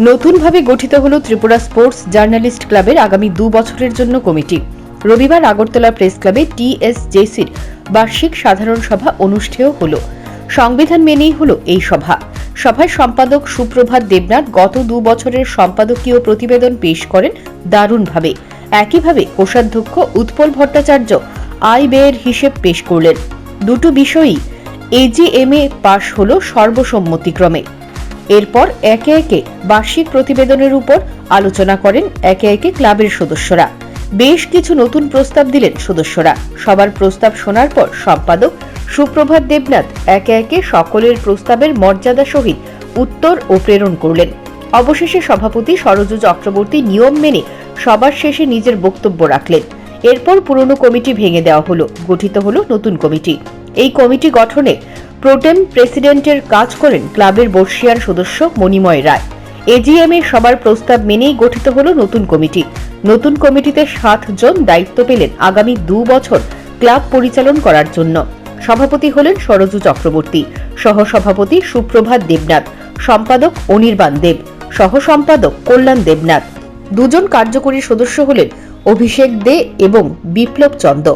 নতুনভাবে গঠিত হল ত্রিপুরা স্পোর্টস জার্নালিস্ট ক্লাবের আগামী দু বছরের জন্য কমিটি। রবিবার আগরতলা প্রেস ক্লাবে টিএসজেসির বার্ষিক সাধারণ সভা অনুষ্ঠেয় হল। সংবিধান মেনেই হল এই সভা। সভায় সম্পাদক সুপ্রভাত দেবনাথ গত দু বছরের সম্পাদকীয় প্রতিবেদন পেশ করেন দারুণভাবে। একইভাবে কোষাধ্যক্ষ উৎপল ভট্টাচার্য আয় ব্যয়ের হিসেব পেশ করলেন। দুটো বিষয়ই এজিএমএ পাশ হল সর্বসম্মতিক্রমে। এরপর একে একে বার্ষিক প্রতিবেদনের উপর আলোচনা করেন একে একে ক্লাবের সদস্যরা। বেশ কিছু নতুন প্রস্তাব দিলেন সদস্যরা। সবার প্রস্তাব শোনার পর সম্পাদক সুপ্রভাত দেবনাথ একে একে সকলের প্রস্তাবের মর্যাদা সহিত উত্তর ও প্রেরণ করলেন। অবশেষে সভাপতি সরজু চক্রবর্তী নিয়ম মেনে সবার শেষে নিজের বক্তব্য রাখলেন। এরপর পুরনো কমিটি ভেঙে দেওয়া হলো, গঠিত হলো নতুন কমিটি। এই কমিটি গঠনে প্রোটেম প্রেসিডেন্টের কাজ করেন ক্লাবের বর্ষিয়ান সদস্য মণিময় রায়। এজিএম এর সবার প্রস্তাব মেনেই গঠিত হল নতুন কমিটি। নতুন কমিটিতে সাত জন দায়িত্ব পেলেন আগামী দু বছর ক্লাব পরিচালন করার জন্য। সভাপতি হলেন সরজু চক্রবর্তী, সহসভাপতি সুপ্রভাত দেবনাথ, সম্পাদক অনির্বাণ দেব সহ সম্পাদক কল্যাণ দেবনাথ। দুজন কার্যকরী সদস্য হলেন অভিষেক দে এবং বিপ্লব চন্দ।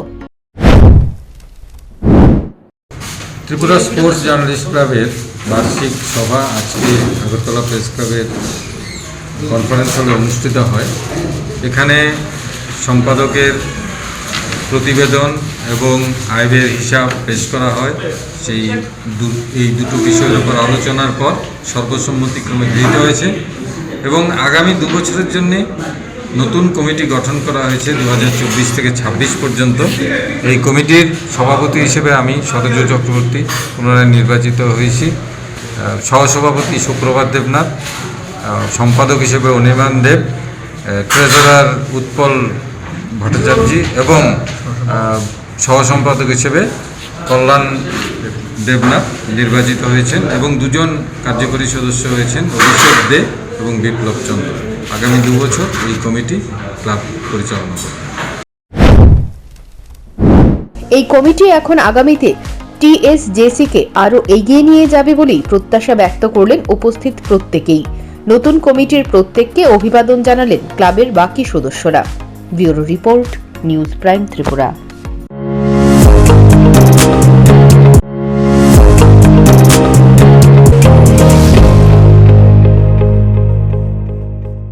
ত্রিপুরা স্পোর্টস জার্নালিস্ট ক্লাবের বার্ষিক সভা আজকে আগরতলা প্রেস ক্লাবের কনফারেন্স হলে অনুষ্ঠিত হয়। এখানে সম্পাদকের প্রতিবেদন এবং আয়ের হিসাব পেশ করা হয়। সেই এই দুটো বিষয়ের উপর আলোচনার পর সর্বসম্মতিক্রমে গৃহীত হয়েছে এবং আগামী দু বছরের জন্যে নতুন কমিটি গঠন করা হয়েছে দু হাজার চব্বিশ থেকে ২৬ পর্যন্ত। এই কমিটির সভাপতি হিসেবে আমি সরজ চক্রবর্তী পুনরায় নির্বাচিত হয়েছি। সহসভাপতি সুপ্রভাত দেবনাথ সম্পাদক হিসেবে অনির্বাণ দেব ট্রেজারার উৎপল ভট্টাচার্য এবং সহসম্পাদক হিসেবে কল্যাণ দেবনাথ নির্বাচিত হয়েছেন এবং দুজন কার্যকরী সদস্য হয়েছেন অভিষেক দে এবং বিপ্লব চন্দ্র। আগামী দু বছর এই কমিটি ক্লাব পরিচালনা করবে। এই কমিটি এখন আগামীতে টিএসজেসি কে আরও এগিয়ে নিয়ে যাবে বলেই প্রত্যাশা ব্যক্ত করলেন উপস্থিত প্রত্যেকেই। নতুন কমিটির প্রত্যেককে অভিবাদন জানালেন ক্লাবের বাকি সদস্যরা। Bureau report, news prime Tripura.